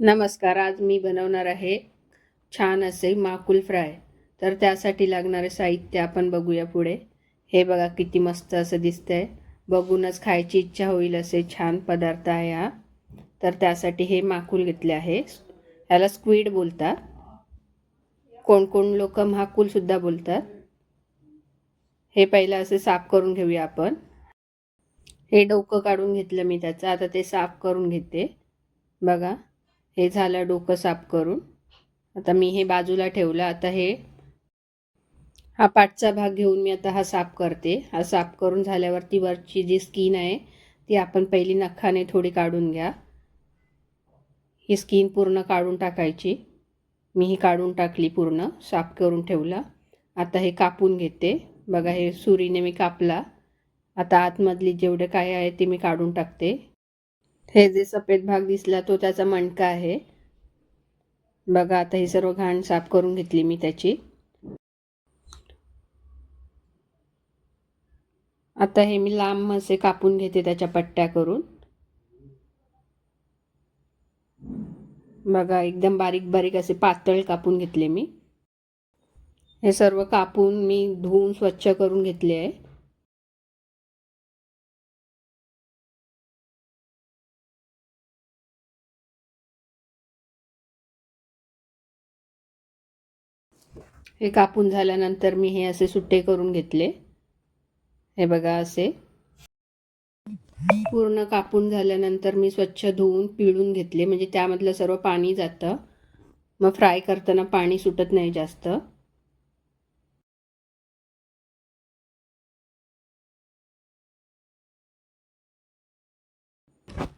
नमस्कार आज मी बनवणार आहे छान असे माकुल फ्राय. तर त्यासाठी लागणारे साहित्य आपण बघूया पुढे. हे बघा किती मस्त असं दिसतं आहे बघूनच खायची इच्छा होईल असे छान पदार्थ आहे हा. तर त्यासाठी हे माकुल घेतले आहे. याला स्क्वीड बोलतात. कोण कोण लोक माकुलसुद्धा बोलतात. हे पहिलं असे साफ करून घेऊया आपण. हे डोकं काढून घेतलं मी त्याचं. आता ते साफ करून घेते. बघा. हे झालं डोकं साफ करून. आता मी हे बाजूला ठेवलं. आता हे हा पाठचा भाग घेऊन मी आता हा साफ करते. हा साफ करून झाल्यावरती वरची जी स्किन आहे ती आपण पहिली नखाने थोडी काढून घ्या. ही स्किन पूर्ण काढून टाकायची. मी ही काढून टाकली पूर्ण साफ करून ठेवला. आता हे कापून घेते. बघा हे सुरीने मी कापला. आता आतमधली जेवढे काय आहे ते मी काढून टाकते. हे जे सफेद भाग दिसला तो त्याचा मणका आहे. बघा आता ही सर्व घाण साफ करून घेतली मी त्याची. आता हे मी लांब असे कापून घेते त्याच्या पट्ट्या करून. बघा एकदम बारीक बारीक असे पातळ कापून घेतले मी. हे सर्व कापून मी धुवून स्वच्छ करून घेतले आहे. हे कापून झाल्यानंतर मी हे असे सुट्टे करून घेतले. हे बघा असे. पूर्ण कापून झाल्यानंतर मी स्वच्छ धुवून पिळून घेतले. म्हणजे त्यामधलं सर्व पाणी जातं. मग फ्राय करताना पाणी सुटत नाही जास्त.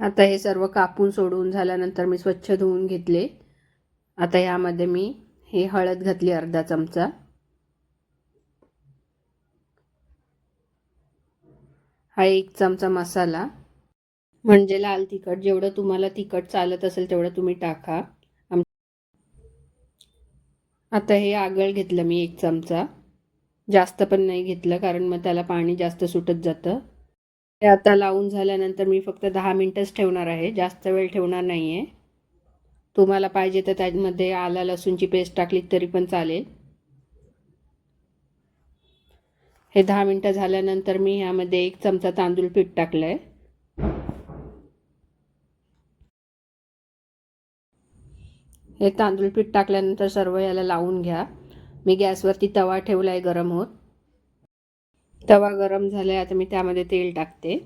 आता हे सर्व कापून सोडून झाल्यानंतर मी स्वच्छ धुवून घेतले. आता यामध्ये मी हे हळद घातली अर्धा चमचा. हा एक चमचा मसाला. म्हणजे लाल तिखट जेवढं तुम्हाला तिखट चालत असेल तेवढं तुम्ही टाका. आता हे आगळ घेतलं मी एक चमचा. जास्त पण नाही घेतलं कारण मग त्याला पाणी जास्त सुटत जातं. हे आता लावून झाल्यानंतर मी फक्त दहा मिनटंच ठेवणार आहे. जास्त वेळ ठेवणार नाही आहे तुम्हाला पाहिजे तर त्यामध्ये आला लसूणची पेस्ट टाकली तरी पण चालेल. हे दहा मिनटं झाल्यानंतर मी ह्यामध्ये एक चमचा तांदूळ पीठ टाकलं आहे हे तांदूळ पीठ टाकल्यानंतर सर्व याला लावून घ्या. मी गॅसवरती तवा ठेवला आहे गरम होत. तवा गरम झाला आता मी त्यामध्ये तेल टाकते.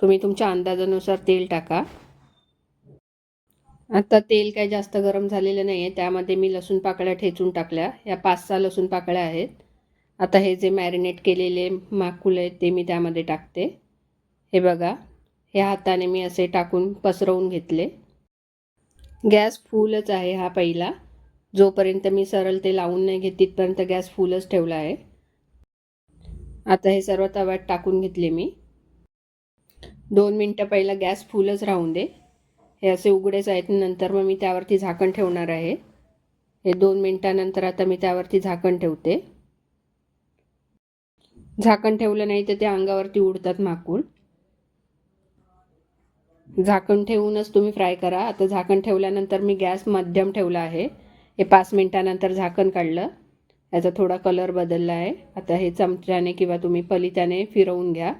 तुम्ही तुमच्या अंदाजानुसार तेल टाका. आता तेल काय जास्त गरम झालेलं नाही आहे त्यामध्ये मी लसूण पाकळ्या ठेचून टाकल्या. या पाच सहा लसूण पाकळ्या आहेत. आता हे जे मॅरिनेट केलेले माकुल आहेत ते मी त्यामध्ये टाकते. हे बघा हे हाताने मी असे टाकून पसरवून घेतले. गॅस फुलच आहे हा पहिला. जोपर्यंत मी सरळ ते लावून नाही घेत तिथपर्यंत गॅस फुलच ठेवला आहे. आता हे सर्व तव्यात टाकून घेतले मी. दोन मिनटं पहिला गॅस फुलच राहून दे. हे असे उघडेच आहेत नंतर मग मी त्यावरती झाकण ठेवणार आहे. हे दोन मिनटानंतर आता मी त्यावरती झाकण ठेवते. झाकण ठेवलं नाही तर ते अंगावरती उडतात माकूळ. झाकण ठेवूनच तुम्ही फ्राय करा. आता झाकण ठेवल्यानंतर मी गॅस मध्यम ठेवला आहे. हे पाच मिनटानंतर झाकण काढलं. याचा थोडा कलर बदलला आहे. आता हे चमच्याने किंवा तुम्ही पलित्याने फिरवून घ्या.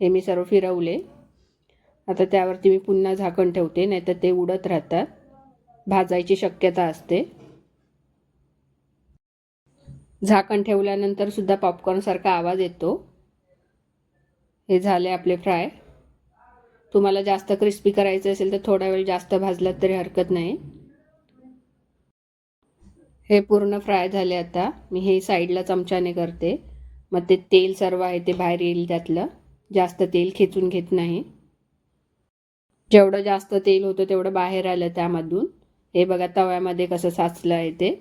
हे मी सर्व फिरवले. आता त्यावरती मी पुन्हा झाकण ठेवते नाहीतर ते उडत राहतात. भाजायची शक्यता असते. झाकण ठेवल्यानंतर सुद्धा पॉपकॉर्नसारखा आवाज येतो. हे झाले आपले फ्राय तुम्हाला जास्त क्रिस्पी करायचं असेल तर थोडा वेळ जास्त भाजलात तरी हरकत नाही. हे पूर्ण फ्राय झाले आता. मी हे साईडला चमच्याने करते. मग ते तेल सर्व आहे ते बाहेर येईल त्यातलं. जास्त तेल खेचून घेत नाही. जेवढं जास्त तेल होतं तेवढं बाहेर आलं त्यामधून. हे बघा तव्यामध्ये कसं साचलं आहे ते.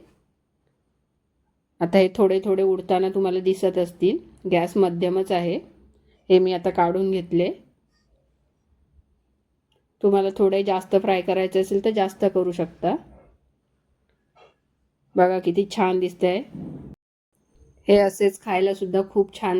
आता हे थोडे थोडे उडताना तुम्हाला दिसत असतील. गॅस मध्यमच आहे. हे मी आता काढून घेतले. तुम्हाला थोडे जास्त फ्राय करायचे असेल तर जास्त करू शकता. बघा किती छान दिसतंय. हे असेच खायला सुद्धा खूप छान